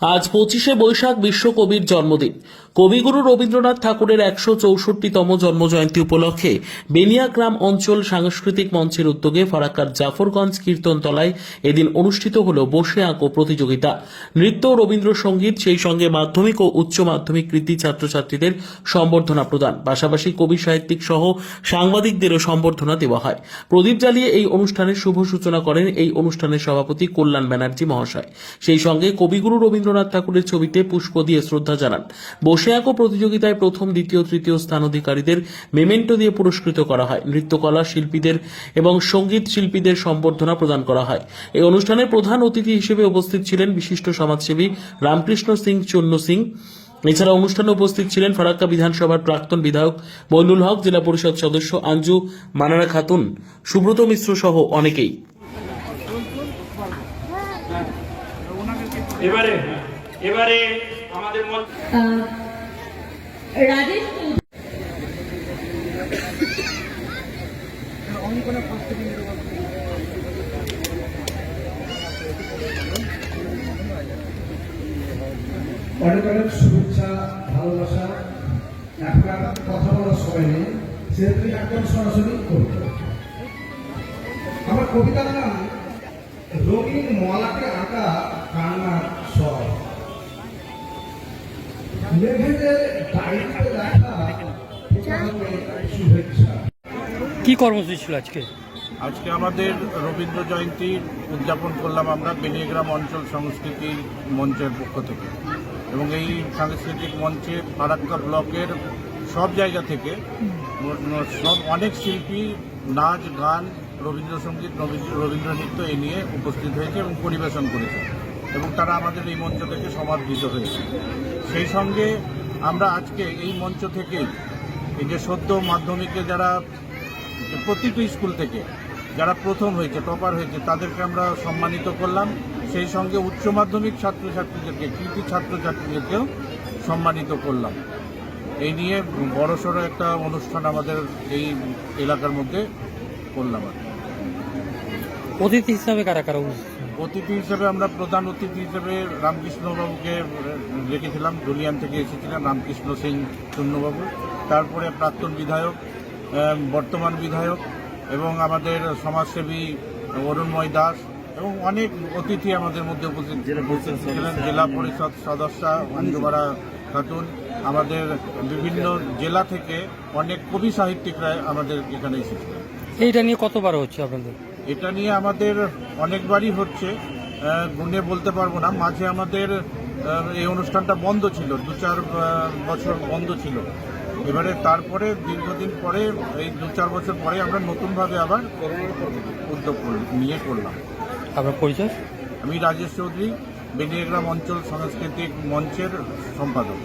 আজ পঁচিশে বৈশাখ বিশ্ব কবির জন্মদিন। কবিগুরু রবীন্দ্রনাথ ঠাকুরের একশো চৌষট্টিতম জন্মজয়ন্তী উপলক্ষে বেনিয়াগ্রাম অঞ্চল সাংস্কৃতিক মঞ্চের উদ্যোগে ফারাক্কার জাফরগঞ্জ কীর্তনতলায় এদিন অনুষ্ঠিত হল বসে আঁকো প্রতিযোগিতা। নৃত্য রবীন্দ্রসঙ্গীত সেই সঙ্গে মাধ্যমিক ও উচ্চ মাধ্যমিক কৃতি ছাত্রছাত্রীদের সম্বর্ধনা প্রদান। পাশাপাশি কবি সাহিত্যিক সহ সাংবাদিকদেরও সম্বর্ধনা দেওয়া হয়। প্রদীপ জ্বালিয়ে এই অনুষ্ঠানের শুভ সূচনা করেন এই অনুষ্ঠানের সভাপতি কল্যাণ ব্যানার্জি মহাশয়। সেই সঙ্গে কবিগুরু রবীন্দ্রনাথ ঠাকুরের ছবিতে পুষ্প দিয়ে শ্রদ্ধা জানান। বসে আঁকো প্রতিযোগিতায় প্রথম, দ্বিতীয়, তৃতীয় স্থান অধিকারীদের মেমেন্টো দিয়ে পুরস্কৃত করা হয়। নৃত্যকলা শিল্পীদের এবং সংগীত শিল্পীদের সম্বর্ধনা প্রদান করা হয়। এই অনুষ্ঠানে প্রধান অতিথি হিসেবে উপস্থিত ছিলেন বিশিষ্ট সমাজসেবী রামকৃষ্ণ সিং চন্ন সিং। এছাড়া অনুষ্ঠানে উপস্থিত ছিলেন ফারাক্কা বিধানসভার প্রাক্তন বিধায়ক বৈনুল হক, জেলা পরিষদ সদস্য আঞ্জু মানারা খাতুন, সুব্রত মিশ্র সহ অনেকেই। এবারে এবারে আমাদের মধ্যে রাজেশ অনেক অনেক শুভেচ্ছা ভালোবাসা। এখন আর কথা বলার সময় নেই। সেহেতু একদম সরাসরি করব। আমার কবিতার নাম রঙিন মলাকে আঁকা কি কর্মসূচি ছিল আজকে? আজকে আমাদের রবীন্দ্র জয়ন্তী উদযাপন করলাম আমরা বেনিয়াগ্রাম অঞ্চল সংস্কৃতি মঞ্চের পক্ষ থেকে। এবং এই সাংস্কৃতিক মঞ্চে ফারাক্কা ব্লকের সব জায়গা থেকে সব অনেক শিল্পী নাচ গান রবীন্দ্রসঙ্গীত রবীন্দ্র রবীন্দ্র নৃত্য এ নিয়ে উপস্থিত হয়েছে এবং পরিবেশন করেছে। এবং তারা আমাদের এই মঞ্চ থেকে সমাদৃত হয়েছে। সেই সঙ্গে আমরা আজকে এই মঞ্চ থেকে এই যে সদ্য মাধ্যমিকে যারা প্রতিটি স্কুল থেকে যারা প্রথম হয়েছে, টপার হয়েছে, তাদেরকে আমরা সম্মানিত করলাম। সেই সঙ্গে উচ্চ মাধ্যমিক ছাত্রছাত্রীদেরকে, কৃতি ছাত্রছাত্রীদেরকেও সম্মানিত করলাম। এই নিয়ে বড়সড় একটা অনুষ্ঠান আমাদের এই এলাকার মধ্যে করলাম আর। অতিথি হিসাবে কারা কারা অতিথি হিসেবে আমরা প্রধান অতিথি হিসেবে রামকৃষ্ণবাবুকে রেখেছিলাম। দুলিয়ান থেকে এসেছিলেন রামকৃষ্ণ সিং চূর্ণবাবু তারপরে প্রাক্তন বিধায়ক বর্তমান বিধায়ক এবং আমাদের সমাজসেবী অরুণময় দাস এবং অনেক অতিথি আমাদের মধ্যে উপস্থিত ছিলেন। জেলা পরিষদ সদস্য অঞ্জুমারা খাতুন। আমাদের বিভিন্ন জেলা থেকে অনেক কবি সাহিত্যিকরা আমাদের এখানে এসেছিলেন। এইটা নিয়ে কতবার হচ্ছে আপনাদের? এটা নিয়ে আমাদের অনেকবারই হচ্ছে গুনে বলতে পারব না। মাঝে আমাদের এই অনুষ্ঠানটা বন্ধ ছিল দু চার বছর বন্ধ ছিল। এবারে তারপরে দীর্ঘদিন পরে এই দু চার বছর পরে আমরা নতুনভাবে আবার উদ্যোগ নিয়ে করলাম। আপনার পরিচয়? আমি রাজেশ চৌধুরী বেনিয়াগ্রাম অঞ্চল সাংস্কৃতিক মঞ্চের সম্পাদক।